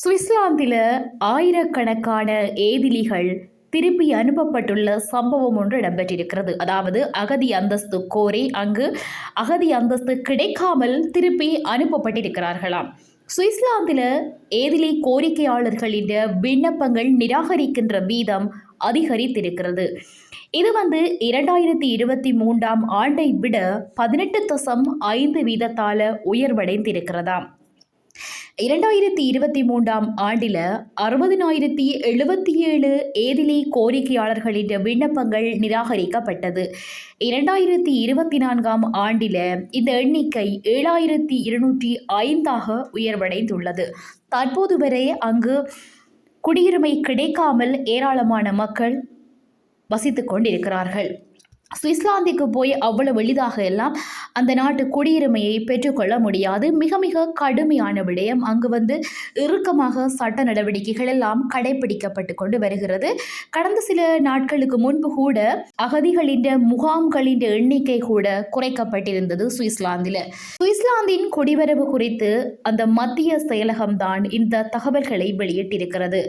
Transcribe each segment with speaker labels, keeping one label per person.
Speaker 1: சுவிட்சர்லாந்தில் ஆயிரக்கணக்கான ஏதிலிகள் திருப்பி அனுப்பப்பட்டுள்ள சம்பவம் ஒன்று இடம்பெற்றிருக்கிறது. அதாவது அகதி அந்தஸ்து கோரி அங்கு அகதி அந்தஸ்து கிடைக்காமல் திருப்பி அனுப்பப்பட்டிருக்கிறார்களாம். சுவிட்சர்லாந்தில் ஏதிலி கோரிக்கையாளர்களின் விண்ணப்பங்கள் நிராகரிக்கின்ற வீதம் அதிகரித்திருக்கிறது. இது வந்து இரண்டாயிரத்தி இருபத்தி மூன்றாம் ஆண்டை விட பதினெட்டு தசம் ஐந்து வீதத்தால் உயர்வடைந்திருக்கிறதாம். இரண்டாயிரத்தி இருபத்தி மூன்றாம் ஆண்டில் அறுபதினாயிரத்தி எழுபத்தி ஏழு ஏதிலி கோரிக்கையாளர்களின் விண்ணப்பங்கள் நிராகரிக்கப்பட்டது. இரண்டாயிரத்தி இருபத்தி நான்காம் ஆண்டில் இந்த எண்ணிக்கை ஏழாயிரத்தி இருநூற்றி ஐந்தாக உயர்வடைந்துள்ளது. தற்போது வரை அங்கு குடியுரிமை கிடைக்காமல் ஏராளமான மக்கள் வசித்து கொண்டிருக்கிறார்கள். சுவிஸ்லாந்துக்கு போய் அவ்வளவு எளிதாக எல்லாம் அந்த நாட்டு குடியுரிமையை பெற்றுக்கொள்ள முடியாது. மிக மிக கடுமையான விடயம் அங்கு வந்து இறுக்கமாக சட்ட நடவடிக்கைகள் எல்லாம் கடைபிடிக்கப்பட்டு கொண்டு வருகிறது. கடந்த சில நாட்களுக்கு முன்பு கூட அகதிகளின் முகாம்களின் எண்ணிக்கை கூட குறைக்கப்பட்டிருந்தது சுவிஸ்லாந்தில். சுவிஸ்லாந்தின் குடிவரவு குறித்து அந்த மத்திய செயலகம்தான் இந்த தகவல்களை வெளியிட்டிருக்கிறது.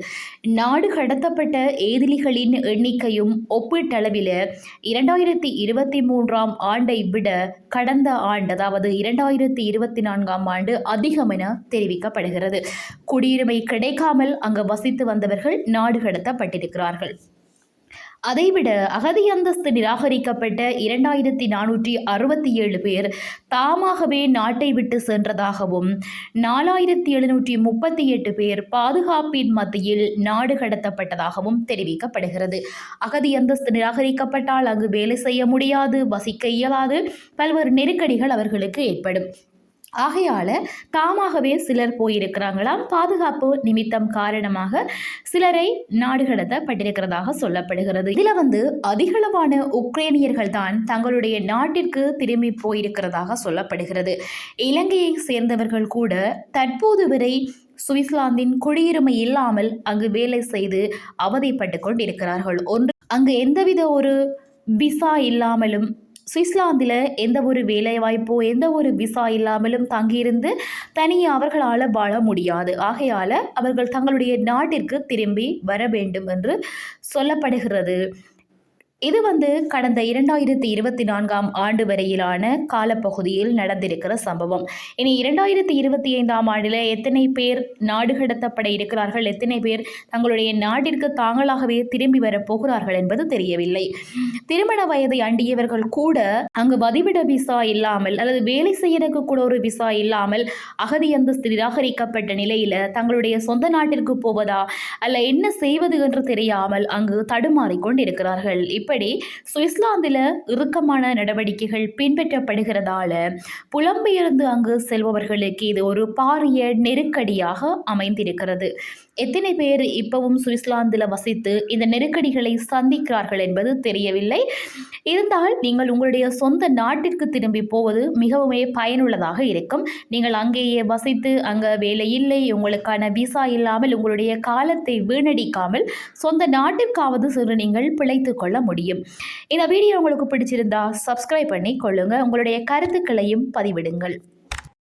Speaker 1: நாடு கடத்தப்பட்ட ஏதிலிகளின் எண்ணிக்கையும் ஒப்பீட்டளவில் இரண்டாயிரம் இரண்டாயிரத்தி இருபத்தி மூன்றாம் ஆண்டை விட கடந்த ஆண்டு அதாவது இரண்டாயிரத்தி இருபத்தி நான்காம் ஆண்டு அதிகம் என தெரிவிக்கப்படுகிறது. குடியுரிமை கிடைக்காமல் அங்கு வசித்து வந்தவர்கள் நாடு கடத்தப்பட்டிருக்கிறார்கள். அதைவிட அகதி அந்தஸ்து நிராகரிக்கப்பட்ட இரண்டாயிரத்தி நானூற்றி அறுபத்தி ஏழு பேர் தாமாகவே நாட்டை விட்டு சென்றதாகவும் நாலாயிரத்தி எழுநூற்றி முப்பத்தி எட்டு பேர் பாதுகாப்பின் மத்தியில் நாடு கடத்தப்பட்டதாகவும் தெரிவிக்கப்படுகிறது. அகதி அந்தஸ்து நிராகரிக்கப்பட்டால் அங்கு வேலை செய்ய முடியாது வசிக்க இயலாது பல்வேறு நெருக்கடிகள் அவர்களுக்கு ஏற்படும். ஆகையால் தாமாகவே சிலர் போயிருக்கிறாங்களாம். பாதுகாப்பு நிமித்தம் காரணமாக சிலரை நாடு கடத்தப்பட்டிருக்கிறதாக சொல்லப்படுகிறது. இதில் வந்து அதிகளவான உக்ரைனியர்கள் தான் தங்களுடைய நாட்டிற்கு திரும்பி போயிருக்கிறதாக சொல்லப்படுகிறது. இலங்கையை சேர்ந்தவர்கள் கூட தற்போது வரை சுவிட்சர்லாந்தின் குடியுரிமை இல்லாமல் அங்கு வேலை செய்து அவதிப்பட்டு கொண்டிருக்கிறார்கள். ஒன்று அங்கு எந்தவித ஒரு விசா இல்லாமலும் சுவிட்சர்லாந்தில் எந்த ஒரு வேலைவாய்ப்போ எந்த ஒரு விசா இல்லாமலும் தங்கியிருந்து தனியாக அவர்களால் வாழ முடியாது. ஆகையால் அவர்கள் தங்களுடைய நாட்டிற்கு திரும்பி வர வேண்டும் என்று சொல்லப்படுகிறது. இது வந்து கடந்த இரண்டாயிரத்தி இருபத்தி நான்காம் ஆண்டு வரையிலான காலப்பகுதியில் நடந்திருக்கிற சம்பவம். இனி இரண்டாயிரத்தி இருபத்தி ஐந்தாம் ஆண்டில் எத்தனை பேர் நாடு கடத்தப்பட இருக்கிறார்கள் எத்தனை பேர் தங்களுடைய நாட்டிற்கு தாங்களாகவே திரும்பி வரப் போகிறார்கள் என்பது தெரியவில்லை. திருமண வயதை அண்டியவர்கள் கூட அங்கு வதிவிட விசா இல்லாமல் அல்லது வேலை செய்யறதுக்கு கூட ஒரு விசா இல்லாமல் அகதி அந்தஸ்து நிராகரிக்கப்பட்ட நிலையில் தங்களுடைய சொந்த நாட்டிற்கு போவதா அல்ல என்ன செய்வது என்று தெரியாமல் அங்கு தடுமாறிக் கொண்டிருக்கிறார்கள். இப்படி சுவிட்சர்லாந்தில் இறுக்கமான நடவடிக்கைகள் பின்பற்றப்படுகிறதால புலம்பெயர்ந்து அங்கு செல்பவர்களுக்கு இது ஒரு பாரிய நெருக்கடியாக அமைந்திருக்கிறது. எத்தனை பேர் இப்பவும் சுவிட்சர்லாந்தில் வசித்து இந்த நெருக்கடிகளை சந்திக்கிறார்கள் என்பது தெரியவில்லை. இருந்தால் நீங்கள் உங்களுடைய சொந்த நாட்டிற்கு திரும்பி போவது மிகவுமே பயனுள்ளதாக இருக்கும். நீங்கள் அங்கேயே வசித்து அங்கே வேலை இல்லை உங்களுக்கான விசா இல்லாமல் உங்களுடைய காலத்தை வீணடிக்காமல் சொந்த நாட்டிற்காவது சென்று நீங்கள் பிழைத்து கொள்ள முடியும். இந்த வீடியோ உங்களுக்கு பிடிச்சிருந்தா சப்ஸ்கிரைப் பண்ணி கொள்ளுங்கள் உங்களுடைய கருத்துக்களையும் பதிவிடுங்கள்.